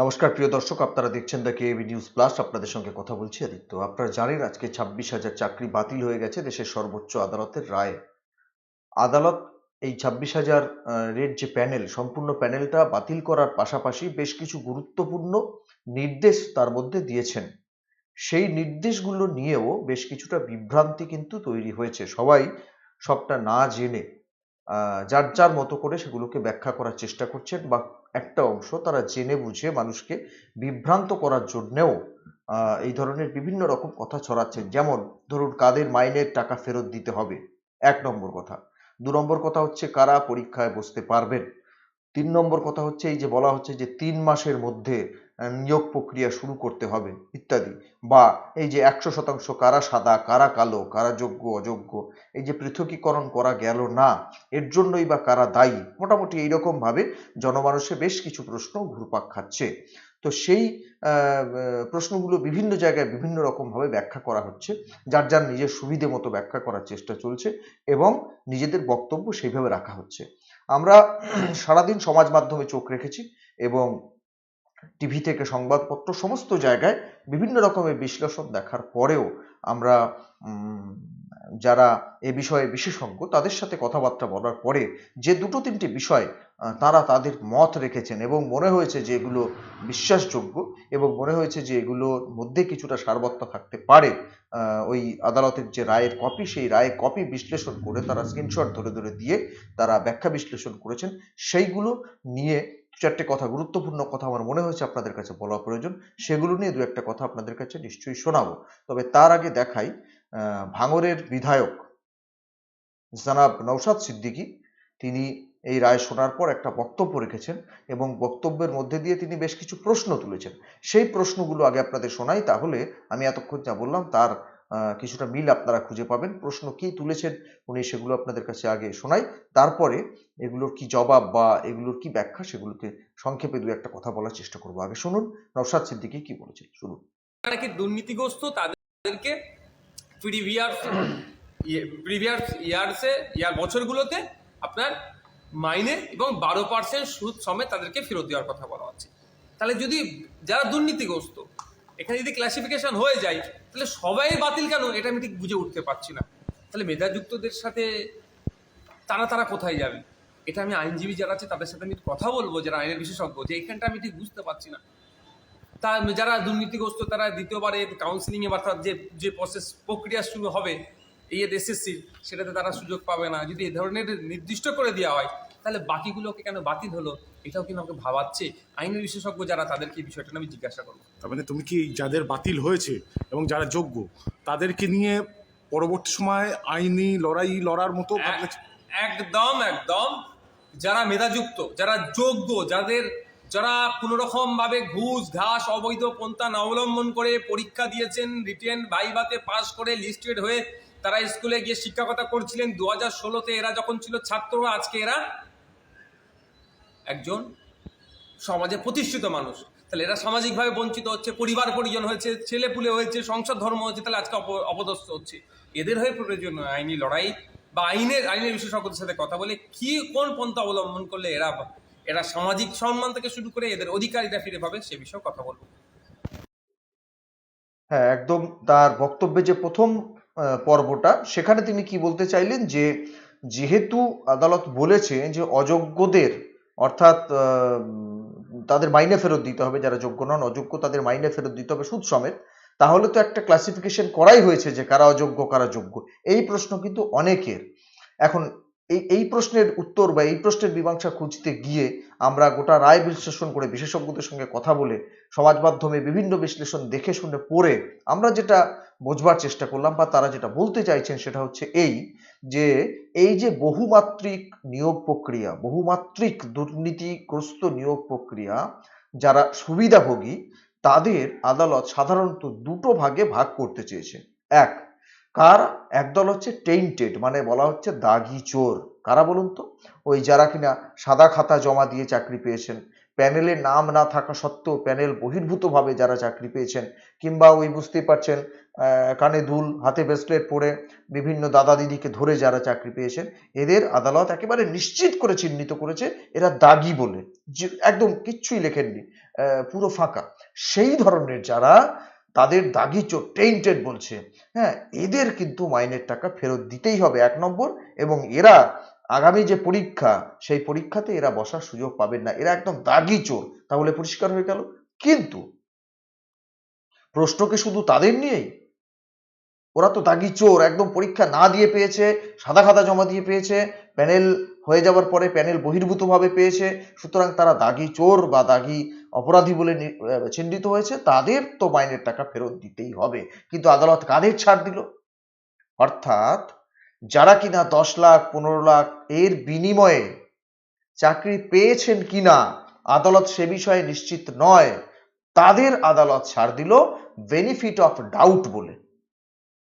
নমস্কার, প্রিয় দর্শক, আপনারা দেখছেন দ্য কেবি নিউজ প্লাস। আপনাদের সঙ্গে কথা বলছি আদিত্য। আপনারা জানেন আজকে ছাব্বিশ হাজার চাকরি বাতিল হয়ে গেছে দেশের সর্বোচ্চ আদালতের রায়। আদালত এই ছাব্বিশ হাজার রেড যে প্যানেল, সম্পূর্ণ প্যানেলটা বাতিল করার পাশাপাশি বেশ কিছু গুরুত্বপূর্ণ নির্দেশ তার মধ্যে দিয়েছেন। সেই নির্দেশগুলো নিয়েও বেশ কিছুটা বিভ্রান্তি কিন্তু তৈরি হয়েছে। সবাই সবটা না জেনে যার যার মতো করে সেগুলোকে ব্যাখ্যা করার চেষ্টা করছেন বা একটা অংশ তারা জেনে বুঝে মানুষকে বিভ্রান্ত করার জন্যেও এই ধরনের বিভিন্ন রকম কথা ছড়াচ্ছেন। যেমন ধরুন কাদের মাইনের টাকা ফেরত দিতে হবে, এক নম্বর কথা। দু নম্বর কথা হচ্ছে কারা পরীক্ষায় বসতে পারবেন। তিন নম্বর কথা হচ্ছে এই যে বলা হচ্ছে যে তিন মাসের মধ্যে নিয়োগ প্রক্রিয়া শুরু করতে হবে, ইত্যাদি। বা এই যে একশো শতাংশ কারা সাদা, কারা কালো, কারা যোগ্য, অযোগ্য, এই যে পৃথকীকরণ করা গেল না, এর জন্যই বা কারা দায়ী, মোটামুটি এইরকম ভাবে জনমানসে বেশ কিছু প্রশ্ন ঘুরপাক খাচ্ছে। তো সেই প্রশ্নগুলো বিভিন্ন জায়গায় বিভিন্ন রকম ভাবে ব্যাখ্যা করা হচ্ছে, যার যার নিজের সুবিধে মতো ব্যাখ্যা করার চেষ্টা চলছে এবং নিজেদের বক্তব্য সেইভাবে রাখা হচ্ছে। আমরা সারাদিন সমাজ মাধ্যমে চোখ রেখেছি এবং টিভি থেকে সংবাদপত্র সমস্ত জায়গায় বিভিন্ন রকমের বিশ্লেষণ দেখার পরেও আমরা যারা এ বিষয়ে বিশেষজ্ঞ, তাদের সাথে কথাবার্তা বলার পরে যে দুটো তিনটি বিষয় তারা তাদের মত রেখেছেন এবং মনে হয়েছে যে এগুলো বিশ্বাসযোগ্য এবং মনে হয়েছে যে এগুলোর মধ্যে কিছুটা সারবত্তা থাকতে পারে। ওই আদালতের যে রায়ের কপি, সেই রায়ের কপি বিশ্লেষণ করে তারা স্ক্রিনশট ধরে ধরে দিয়ে তারা ব্যাখ্যা বিশ্লেষণ করেছেন। সেইগুলো নিয়ে চারটে কথা, গুরুত্বপূর্ণ কথা আমার মনে হয়েছে আপনাদের কাছে বলা প্রয়োজন। সেগুলো নিয়ে দু একটা কথা আপনাদের কাছে নিশ্চয়ই শোনাবো। তবে তার আগে দেখাই ভাঙরের বিধায়ক জনাব নৌসাদ সিদ্দিকী। তিনি এই রায় শোনার পর একটা বক্তব্য রেখেছেন এবং বক্তব্যের মধ্যে দিয়ে তিনি বেশ কিছু প্রশ্ন তুলেছেন। সেই প্রশ্নগুলো আগে আপনাদের শোনাই, তাহলে আমি এতক্ষণ যা বললাম তার কিছুটা মিল আপনারা খুঁজে পাবেন। প্রশ্ন কি তুলেছেন উনি সেগুলো আপনাদের কাছে আগে শোনাই। তারপরে এগুলোর কি জবাব বা এগুলোর কি ব্যাখ্যা সেগুলোকে সংক্ষেপে দু একটা কথা বলার চেষ্টা করব। আগে শুনুন নৌসাদ সিদ্দিকী কি বলেছেন? শুনুন। নাকি দুর্নীতিগ্রস্ত তাদেরকে প্রিভিয়াস প্রিভিয়াস ইয়ার্সে ইয়ার বছরগুলোতে আপনার মাইনে এবং বারো পার্সেন্ট সুদ সমেত তাদেরকে ফেরত দেওয়ার কথা বলা হচ্ছে। তাহলে যদি যারা দুর্নীতিগ্রস্ত এখানে যদি ক্লাসিফিকেশন হয়ে যায়, তাহলে সবাই বাতিল কেন? এটা আমি ঠিক বুঝে উঠতে পারছি না। তাহলে মেধাযুক্তদের সাথে তারা তারা কোথায় যাবে? এটা আমি আইনজীবী যারা আছে, তাদের সাথে আমি কথা বলব, যারা আইনের বিশেষজ্ঞ, যে এখানটা আমি ঠিক বুঝতে পারছি না। তা যারা দুর্নীতিগ্রস্ত, তারা দ্বিতীয়বারে কাউন্সিলিং এ বা যে যে প্রসেস প্রক্রিয়া শুরু হবে, এই এসএসসি সেটাতে তারা সুযোগ পাবে না। যদি এ ধরনের নির্দিষ্ট করে দেওয়া হয় তাহলে বাকিগুলোকে কেন বাতিল হলো? এটাও কিন্তু আমাকে ভাবাচ্ছে? আইনের বিশেষজ্ঞ যারা তাদেরকে বিষয়টা আমি জিজ্ঞাসা করব। তার মানে তুমি কি যাদের বাতিল হয়েছে এবং যারা যোগ্য তাদেরকে নিয়ে পরবর্তী সময় আইনি লড়াই লড়ার মতো একদম একদম। যারা মেধাযুক্ত যারা যোগ্য যাদের যারা ভাবে ঘুষ ঘাস অবৈধ পন্থা না অবলম্বন করে পরীক্ষা দিয়েছেন রিটেন ভাইভাতে পাস করে লিস্টেড হয়ে তারা স্কুলে গিয়ে শিক্ষকতা করছিলেন। দু হাজার ষোলোতে এরা যখন ছিল ছাত্র আজকে এরা একজন সমাজে প্রতিষ্ঠিত মানুষ। তাহলে এরা সামাজিকভাবে বঞ্চিত হচ্ছে, পরিবার পরিজন হয়েছে, ছেলে পুলে হয়েছে সংসার ধর্ম হয়েছে, তাহলে আজকে অপ- অপদস্থ হচ্ছে। এদের হয়ে প্রয়োজন আইনি লড়াই বা আইনের আইনের বিশেষজ্ঞদের সাথে কথা বলে কি, কোন পন্থা অবলম্বন করলে এরা এরা সামাজিক সম্মান থেকে শুরু করে এদের অধিকারীরা ফিরে পাবে, সে বিষয়ে কথা বলব। হ্যাঁ একদম তার বক্তব্যে যে প্রথম পর্বটা, সেখানে তিনি কি বলতে চাইলেন যে, যেহেতু আদালত বলেছে যে অযোগ্যদের অর্থাৎ তাদের মাইনে ফেরত দিতে হবে যারা যোগ্য নন, অযোগ্য তাদের মাইনে ফেরত দিতে হবে সুদ সমেত। তাহলে তো একটা ক্লাসিফিকেশন করাই হয়েছে যে কারা অযোগ্য, কারা যোগ্য। এই প্রশ্ন কিন্তু অনেকের। এখন এই এই প্রশ্নের উত্তর বা এই প্রশ্নের মীমাংসা খুঁজতে গিয়ে আমরা গোটা রায় বিশ্লেষণ করে বিশেষজ্ঞদের সঙ্গে কথা বলে সমাজ মাধ্যমে বিভিন্ন বিশ্লেষণ দেখে শুনে পড়ে আমরা যেটা বোঝবার চেষ্টা করলাম বা তারা যেটা বলতে চাইছেন সেটা হচ্ছে এই যে এই যে বহুমাত্রিক নিয়োগ প্রক্রিয়া, বহুমাত্রিক দুর্নীতিগ্রস্ত নিয়োগ প্রক্রিয়া যারা সুবিধাভোগী, তাদের আদালত সাধারণত দুটো ভাগে ভাগ করতে চেয়েছে। এক কার? একদল হচ্ছে টেইন্টেড মানে বলা হচ্ছে দাগি চোর। কারা বলুন তো? ওই যারা কিনা সাদা খাতা জমা দিয়ে চাকরি পেয়েছেন। প্যানেলে নাম না থাকা সত্ত্বেও প্যানেল বহির্ভূতভাবে যারা চাকরি পেয়েছেন, কিংবা ওই বুঝতেই পারছেন কানে দুল, হাতে ব্রেসলেট পরে বিভিন্ন দাদা দিদিকে ধরে যারা চাকরি পেয়েছেন, এদের আদালত একেবারে নিশ্চিত করে চিহ্নিত করেছে, এরা দাগি বলে। একদম কিচ্ছুই লেখেননি পুরো ফাঁকা। সেই ধরনের যারা তাদের দাগি চোর টেন্টেড বলছে। হ্যাঁ এদের কিন্তু মাইনের টাকা ফেরত দিতেই হবে, এক নম্বর। এবং এরা আগামী যে পরীক্ষা, সেই পরীক্ষাতে এরা বসার সুযোগ পাবেন না। এরা একদম দাগি চোর। তাহলে পরিষ্কার হয়ে গেল। কিন্তু প্রশ্ন কি শুধু তাদের নিয়েই? ওরা তো দাগি চোর, একদম পরীক্ষা না দিয়ে পেয়েছে, সাদা খাতা জমা দিয়ে পেয়েছে, প্যানেল হয়ে যাওয়ার পরে প্যানেল বহির্ভূতভাবে পেয়েছে। সুতরাং তারা দাগি চোর বা দাগি অপরাধী বলে চিহ্নিত হয়েছে। তাদের তো মাইনের টাকা ফেরত দিতেই হবে। কিন্তু আদালত কাদের ছাড় দিল? অর্থাৎ যারা কিনা দশ লাখ, পনেরো লাখ এর বিনিময়ে চাকরি পেয়েছেন কিনা, আদালত সে বিষয়ে নিশ্চিত নয়। তাদের আদালত ছাড় দিল। বেনিফিট অফ ডাউট বলে।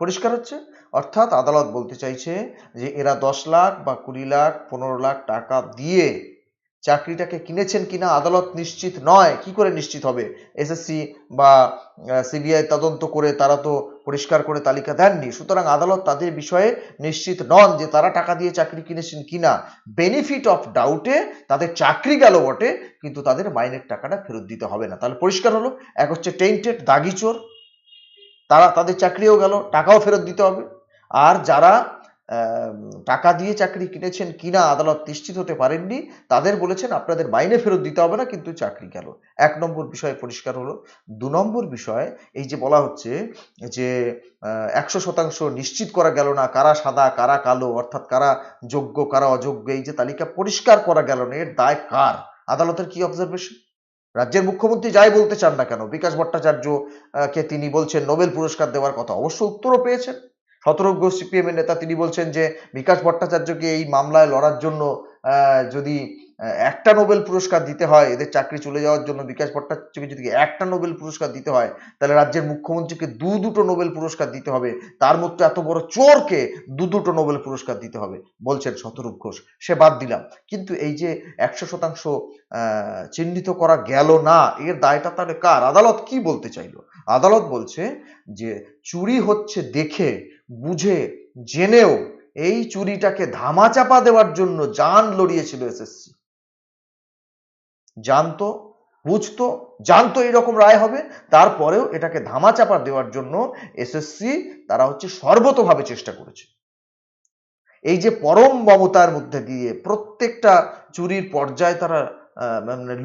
পরিষ্কার হচ্ছে? অর্থাৎ আদালত বলতে চাইছে যে এরা দশ লাখ বা কুড়ি লাখ, পনেরো লাখ টাকা দিয়ে চাকরিটাকে কিনেছেন কিনা আদালত নিশ্চিত নয়। কি করে নিশ্চিত হবে? এসএসসি বা সিবিআই তদন্ত করে তারা তো পরিষ্কার করে তালিকা দেননি। সুতরাং আদালত তাদের বিষয়ে নিশ্চিত নন যে তারা টাকা দিয়ে চাকরি কিনেছেন কিনা। বেনিফিট অফ ডাউটে তাদের চাকরি গেল বটে, কিন্তু তাদের মাইনের টাকাটা ফেরত দিতে হবে না। তাহলে পরিষ্কার হলো। এক হচ্ছে টেন্টেড দাগি চোর। তারা, তাদের চাকরিও গেল, টাকাও ফেরত দিতে হবে। আর যারা টাকা দিয়ে চাকরি কিনেছেন কিনা আদালত নিশ্চিত হতে পারেননি, তাদের বলেছেন আপনাদের মাইনে ফেরত দিতে হবে না, কিন্তু চাকরি গেল। এক নম্বর বিষয় পরিষ্কার হলো। দু নম্বর বিষয়, এই যে বলা হচ্ছে যে একশো শতাংশ নিশ্চিত করা গেল না, কারা সাদা, কারা কালো, অর্থাৎ কারা যোগ্য, কারা অযোগ্য, এই যে তালিকা পরিষ্কার করা গেল না, এর দায় কার? আদালতের কি অবজারভেশন রাজ্যের মুখ্যমন্ত্রী যাই বলতে চান না কেন, বিকাশ ভট্টাচার্য কে তিনি বলছেন নোবেল পুরস্কার দেওয়ার কথা, অবশ্য উত্তরও পেয়েছেন। সতর্ক সিপিএম এর নেতা তিনি বলছেন যে বিকাশ ভট্টাচার্যকে এই মামলায় লড়ার জন্য যদি একটা নোবেল পুরস্কার দিতে হয়, এদের চাকরি চলে যাওয়ার জন্য বিকাশ ভট্টাচার্যকে যদি একটা নোবেল পুরস্কার দিতে হয়, তাহলে রাজ্যের মুখ্যমন্ত্রীকে দু দুটো নোবেল পুরস্কার দিতে হবে। তার মধ্যে এত বড় চোরকে দু দুটো নোবেল পুরস্কার দিতে হবে, বলছেন শতরূপ ঘোষ। সে বাদ দিলাম। কিন্তু এই যে একশো শতাংশ চিহ্নিত করা গেল না, এর দায়টা তাহলে কার? আদালত কি বলতে চাইলো? আদালত বলছে যে, চুরি হচ্ছে দেখে, বুঝে, জেনেও এই চুরিটাকে ধামাচাপা দেওয়ার জন্য যান লড়িয়েছিল এসএসসি। জানতো, বুঝতো, জানতো এইরকম রায় হবে, তারপরেও এটাকে ধামাচাপা দেওয়ার জন্য এসএসসি তারা হচ্ছে সর্বতভাবে চেষ্টা করেছে। এই যে পরম মমতার মধ্যে দিয়ে প্রত্যেকটা চুরির পর্যায়ে তারা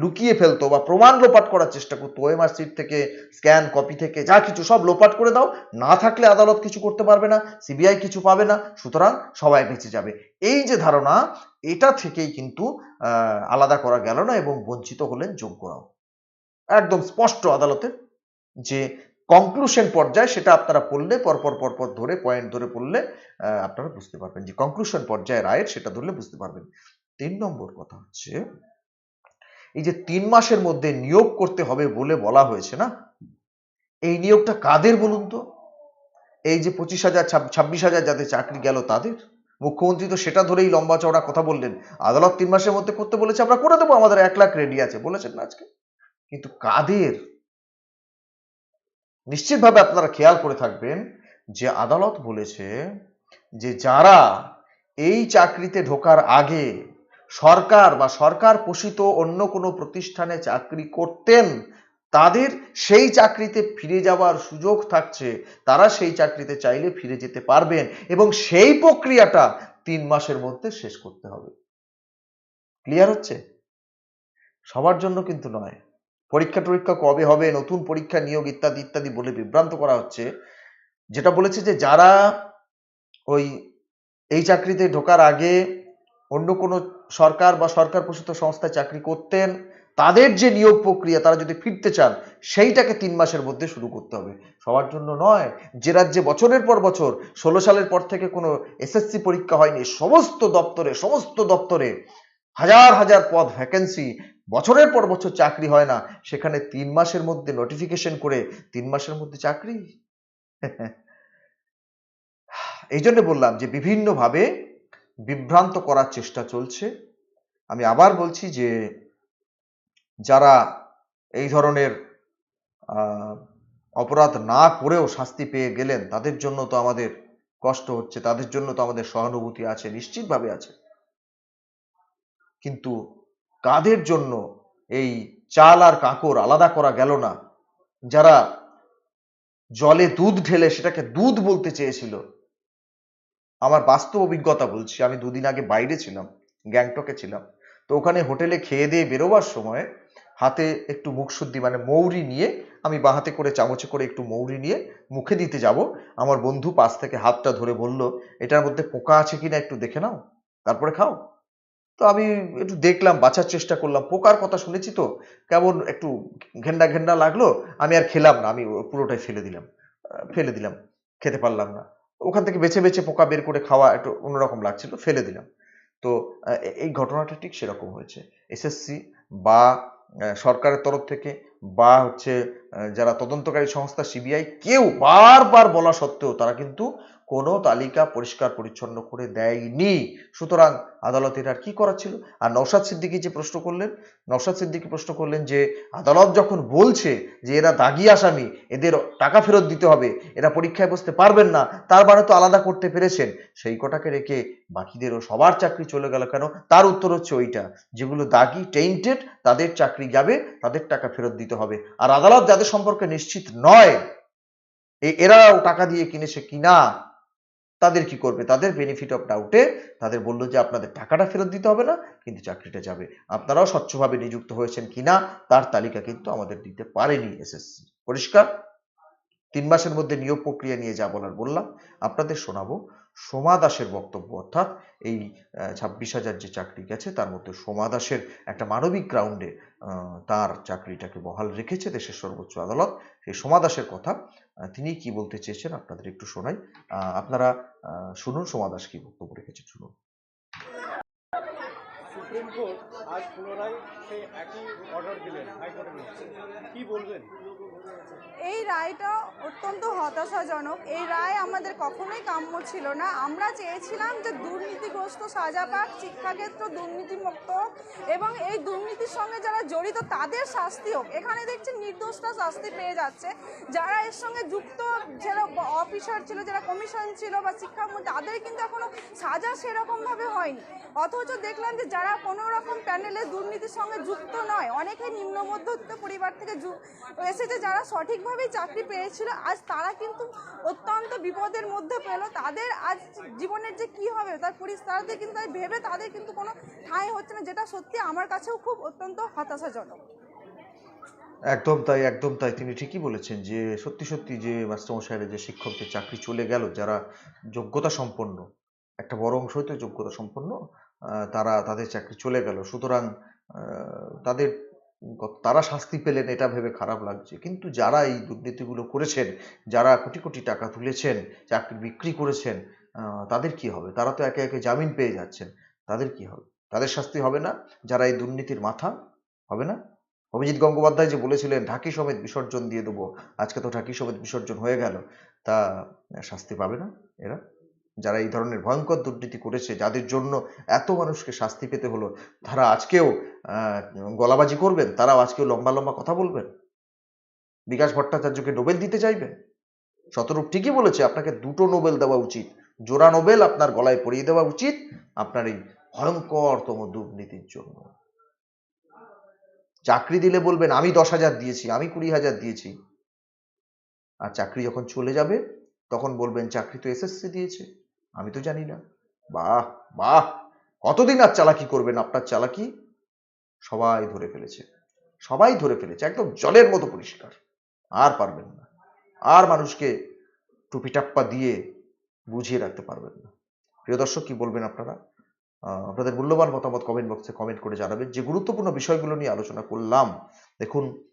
লুকিয়ে ফেলতো বা প্রমাণ লোপাট করার চেষ্টা করতো। ওএমআর সিট থেকে স্ক্যান কপি থেকে, যা কিছু সব লোপাট করে দাও। না থাকলে আদালত কিছু করতে পারবে না সিবিআই কিছু পাবে না, সুতরাং সবাই বেঁচে যাবে। এই যে ধারণা, এটা থেকেই কিন্তু আলাদা করা গেল না এবং বঞ্চিত হলেন যোগ্যরাও। একদম স্পষ্ট আদালতের যে কনক্লুশন পর্যায়ে সেটা আপনারা পড়লে, পরপর পরপর ধরে পয়েন্ট ধরে পড়লে আপনারা বুঝতে পারবেন যে কনক্লুশন পর্যায়ে রায়ের সেটা ধরলে বুঝতে পারবেন। তিন নম্বর কথা হচ্ছে এই যে তিন মাসের মধ্যে নিয়োগ করতে হবে বলে বলা হয়েছে না? এই নিয়োগটা কাদের বলুন তো? এই যে পঁচিশ হাজার ছাব্বিশ হাজার যাদের চাকরি গেল তাদের? মুখ্যমন্ত্রী তো সেটা ধরেই লম্বা চওড়া কথা বললেন। আদালত তিন মাসের মধ্যে করতে বলেছে, আমরা করে দেবো, আমাদের এক লাখ রেডি আছে, বলেছেন না আজকে? কিন্তু কাদের? নিশ্চিতভাবে আপনারা খেয়াল করে থাকবেন যে আদালত বলেছে যে যারা এই চাকরিতে ঢোকার আগে সরকার বা সরকার পোষিত অন্য কোনো প্রতিষ্ঠানে চাকরি করতেন, তাদের সেই চাকরিতে ফিরে যাওয়ার সুযোগ থাকছে, তারা সেই চাকরিতে চাইলে ফিরে যেতে পারবেন এবং সেই প্রক্রিয়াটা তিন মাসের মধ্যে শেষ করতে হবে। ক্লিয়ার হচ্ছে? সবার জন্য কিন্তু নয়। পরীক্ষা টরীক্ষা কবে হবে, নতুন পরীক্ষা নিয়োগ ইত্যাদি ইত্যাদি বলে বিভ্রান্ত করা হচ্ছে। যেটা বলেছে যে যারা ওই এই চাকরিতে ঢোকার আগে অন্য কোনো সরকার বা সরকার প্রসূত সংস্থায় চাকরি করতেন, তাদের যে নিয়োগ প্রক্রিয়া, তারা যদি ফিরতে চান, সেইটাকে তিন মাসের মধ্যে শুরু করতে হবে। সবার জন্য নয়, যে রাজ্যে বছরের পর বছর, ষোলো সালের পর থেকে কোনো এসএসসি পরীক্ষা হয়নি, সমস্ত দপ্তরে সমস্ত দপ্তরে হাজার হাজার পদ ভ্যাকেন্সি বছরের পর বছর চাকরি হয় না, সেখানে তিন মাসের মধ্যে নোটিফিকেশন করে তিন মাসের মধ্যে চাকরি। এই জন্য বললাম যে বিভিন্নভাবে বিভ্রান্ত করার চেষ্টা চলছে। আমি আবার বলছি যে, যারা এই ধরনের অপরাধ না করেও শাস্তি পেয়ে গেলেন, তাদের জন্য তো আমাদের কষ্ট হচ্ছে, তাদের জন্য তো আমাদের সহানুভূতি আছে, নিশ্চিতভাবে আছে। কিন্তু কাদের জন্য এই চাল আর কাঁকর আলাদা করা গেল না। যারা জলে দুধ ঢেলে সেটাকে দুধ বলতে চেয়েছিল আমার বাস্তব অভিজ্ঞতা বলছি। আমি দুদিন আগে বাইরে ছিলাম, গ্যাংটকে ছিলাম। তো ওখানে হোটেলে খেয়ে দিয়ে বেরোবার সময় হাতে একটু মুখশুদ্ধি মানে মৌরি নিয়ে আমি বাঁ হাতে করে চামচে করে একটু মৌরি নিয়ে মুখে দিতে যাব। আমার বন্ধু পাশ থেকে হাতটা ধরে বলল, এটার মধ্যে পোকা আছে কিনা একটু দেখে নাও, তারপরে খাও। তো আমি একটু দেখলাম, বাঁচার চেষ্টা করলাম। পোকার কথা শুনেছি তো, কেমন একটু ঘেন্ডা ঘেন্ডা লাগল, আমি আর খেলাম না, আমি পুরোটাই ফেলে দিলাম ফেলে দিলাম, খেতে পারলাম না। ওখান থেকে বেছে বেছে পোকা বের করে খাওয়া একটু অন্যরকম লাগছিল, ফেলে দিলাম। তো এই ঘটনাটা ঠিক সেরকম হয়েছে। এসএসসি বা সরকারের তরফ থেকে বা হচ্ছে যারা তদন্তকারী সংস্থা সিবিআই, কেউ বারবার বলা সত্ত্বেও তারা কিন্তু কোনো তালিকা পরিষ্কার পরিচ্ছন্ন করে দেয়নি। সুতরাং আদালতের আর কি করা ছিল আর নওশাদ সিদ্দিকী যে প্রশ্ন করলেন, নওশাদ সিদ্দিকী প্রশ্ন করলেন যে, আদালত যখন বলছে যে এরা দাগি আসামি, এদের টাকা ফেরত দিতে হবে, এরা পরীক্ষায় বসতে পারবেন না, তার মানে তো আলাদা করতে পেরেছেন। সেই কটাকে রেখে বাকিদেরও সবার চাকরি চলে গেল কেন? তার উত্তর হচ্ছে ওইটা, যেগুলো দাগি টেইন্টেড তাদের চাকরি যাবে, তাদের টাকা ফেরত দিতে হবে। আর আদালত যাদের সম্পর্কে নিশ্চিত নয় এরাও টাকা দিয়ে কিনেছে কিনা, তাদের কি করবে? তাদের বেনিফিট অফ ডাউটে তাদের বলল যে আপনাদের টাকাটা ফেরত দিতে হবে না, কিন্তু চাকরিটা যাবে। আপনারাও স্বচ্ছভাবে নিযুক্ত হয়েছেন কিনা, তার তালিকা কিন্তু আমাদের দিতে পারেনি এসএসসি পরিষ্কার? তিন মাসের মধ্যে নিয়োগ প্রক্রিয়া নিয়ে যা বলার বললাম, আপনাদের শোনাবো সোমা দাসের বক্তব্য। অর্থাৎ এই ছাব্বিশ হাজার যে চাকরি গেছে, তার মধ্যে সোমা দাসের একটা মানবিক গ্রাউন্ডে তার চাকরিটাকে বহাল রেখেছে দেশের সর্বোচ্চ আদালত। সেই সোমা দাসের কথা তিনি কি বলতে চেয়েছেন আপনাদের একটু শোনাই। আপনারা শুনুন সোমা দাস কি বক্তব্য রেখেছেন, শুনুন। সুপ্রিম কোর্ট আজ পুনরায় সেই একই অর্ডার দিলেন হাইকোর্টের কি বলবেন? এই রায়টা অত্যন্ত হতাশাজনক। এই রায় আমাদের কখনোই কাম্য ছিল না। আমরা চেয়েছিলাম যে দুর্নীতিগ্রস্ত সাজা পাক শিক্ষাক্ষেত্র দুর্নীতিমুক্ত এবং এই দুর্নীতির সঙ্গে যারা জড়িত তাদের শাস্তি হোক। এখানে দেখছি নির্দোষরা শাস্তি পেয়ে যাচ্ছে। যারা এর সঙ্গে যুক্ত যারা অফিসার ছিল, যারা কমিশন ছিল বা শিক্ষামন্ত্রী, তাদের কিন্তু এখনও সাজা সেরকমভাবে হয়নি। অথচ দেখলাম যে যারা কোনো রকম প্যানেলে দুর্নীতির সঙ্গে যুক্ত নয় অনেকে নিম্ন মধ্যবিত্ত পরিবার থেকে এসেছে যারা সঠিকভাবেই চাকরি পেয়েছিল, আজ তারা কিন্তু অত্যন্ত বিপদের মধ্যে পেল। তাদের আজ জীবনের যে কি হবে, তার পরিস্থিতি কিন্তু তাই ভেবে তাদের কিন্তু কোনো ঠাঁই হচ্ছে না, যেটা সত্যি আমার কাছেও খুব অত্যন্ত হতাশাজনক। একদম তাই একদম তাই। তিনি ঠিকই বলেছেন যে, সত্যি সত্যি যে মাস্টারমশাইয়ের যে শিক্ষকদের চাকরি চলে গেল, যারা যোগ্যতা সম্পন্ন, একটা বড় অংশই তো যোগ্যতা সম্পন্ন তারা তাদের চাকরি চলে গেল। সুতরাং তাদের তারা শাস্তি পেলেন, এটা ভেবে খারাপ লাগছে। কিন্তু যারা এই দুর্নীতিগুলো করেছেন, যারা কোটি কোটি টাকা তুলেছেন, চাকরি বিক্রি করেছেন তাদের কি হবে? তারা তো একে একে জামিন পেয়ে যাচ্ছেন। তাদের কি হবে? তাদের শাস্তি হবে না? যারা এই দুর্নীতির মাথা, হবে না? অভিজিৎ গঙ্গোপাধ্যায় যে বলেছিলেন, ঢাকি সমেত বিসর্জন দিয়ে দেবো। আজকে তো ঢাকি সমেত বিসর্জন হয়ে গেল। তা, শাস্তি পাবে না এরা? যারা এই ধরনের ভয়ঙ্কর দুর্নীতি করেছে, যাদের জন্য এত মানুষকে শাস্তি পেতে হলো, তারা আজকেও গলাবাজি করবেন? তারাও আজকেও লম্বা লম্বা কথা বলবেন? বিকাশ ভট্টাচার্যকে নোবেল দিতে চাইবেন শতরূপ ঠিকই বলেছে, আপনাকে দুটো নোবেল দেওয়া উচিত। জোড়া নোবেল আপনার গলায় পরিয়ে দেওয়া উচিত, আপনার এই ভয়ঙ্করতম দুর্নীতির জন্য। চাকরি দিলে বলবেন, আমি দশ হাজার দিয়েছি, আমি কুড়ি হাজার দিয়েছি। আর চাকরি যখন চলে যাবে, তখন বলবেন, চাকরি তো এসএসসি দিয়েছে। আমি তো জানি না। বাহ বাহ! কতদিন আর চালাকি করবেন আপনার চালাকি? সবাই ধরে ফেলেছে। সবাই ধরে ফেলেছে, একদম জলের মতো পরিষ্কার। আর পারবেন না। আর মানুষকে টুপি টাপ্পা দিয়ে বুঝিয়ে রাখতে পারবেন না। প্রিয় দর্শক, কি বলবেন আপনারা? আপনাদের মূল্যবান মতামত কমেন্ট বক্সে কমেন্ট করে জানাবেন। যে গুরুত্বপূর্ণ বিষয়গুলো নিয়ে আলোচনা করলাম, দেখুন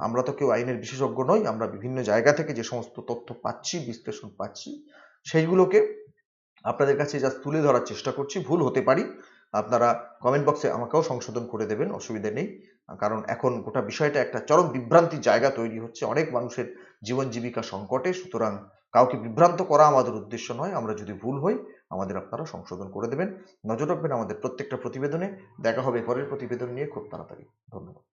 আমরা তো কেউ আইনের বিশেষজ্ঞ নই, আমরা বিভিন্ন জায়গা থেকে যে সমস্ত তথ্য পাচ্ছি, বিশ্লেষণ পাচ্ছি, সেইগুলোকে আপনাদের কাছে জাস্ট তুলে ধরার চেষ্টা করছি, ভুল হতে পারি। আপনারা কমেন্ট বক্সে আমাকেও সংশোধন করে দেবেন, অসুবিধা নেই। কারণ এখন গোটা বিষয়টা একটা চরম বিভ্রান্তির জায়গা তৈরি হচ্ছে। অনেক মানুষের জীবন জীবিকা সংকটে, সুতরাং কাউকে বিভ্রান্ত করা আমাদের উদ্দেশ্য নয়। আমরা যদি ভুল হই, আমাদের আপনারা সংশোধন করে দেবেন। নজর রাখবেন আমাদের প্রত্যেকটা প্রতিবেদনে। দেখা হবে পরের প্রতিবেদন নিয়ে খুব তাড়াতাড়ি। ধন্যবাদ।